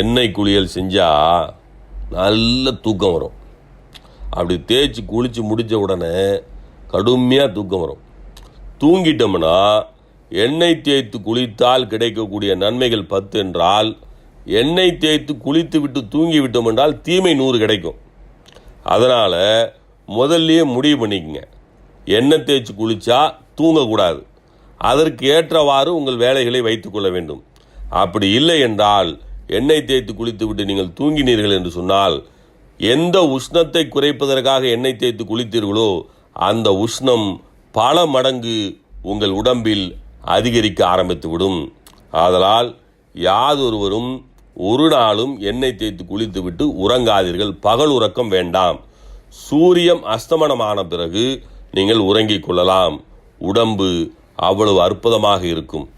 எண்ணெய் குளியல் செஞ்சால் நல்ல தூக்கம் வரும். அப்படி தேய்ச்சி குளித்து முடித்த உடனே கடுமையாக தூக்கம் வரும். தூங்கிட்டோம்னா எண்ணெய் தேய்த்து குளித்தால் கிடைக்கக்கூடிய நன்மைகள் பத்து என்றால் எண்ணெய் தேய்த்து குளித்து விட்டு தூங்கி விட்டோம் என்றால் தீமை நூறு கிடைக்கும். அதனால் முதல்லையே முடிவு பண்ணிக்கங்க. எண்ணெய் தேய்ச்சி குளித்தா தூங்கக்கூடாது. அதற்கு ஏற்றவாறு உங்கள் வேலைகளை வைத்துக்கொள்ள வேண்டும். அப்படி இல்லை என்றால் எண்ணெய் தேய்த்து குளித்துவிட்டு நீங்கள் தூங்கினீர்கள் என்று சொன்னால் எந்த உஷ்ணத்தை குறைப்பதற்காக எண்ணெய் தேய்த்து குளித்தீர்களோ அந்த உஷ்ணம் பல மடங்கு உங்கள் உடம்பில் அதிகரிக்க ஆரம்பித்துவிடும். ஆதலால் யாதொருவரும் ஒரு நாளும் எண்ணெய் தேய்த்து குளித்துவிட்டு உறங்காதீர்கள். பகல் உறக்கம் வேண்டாம். சூரியம் அஸ்தமனமான பிறகு நீங்கள் உறங்கிக் கொள்ளலாம். உடம்பு அவ்வளவு அற்புதமாக இருக்கும்.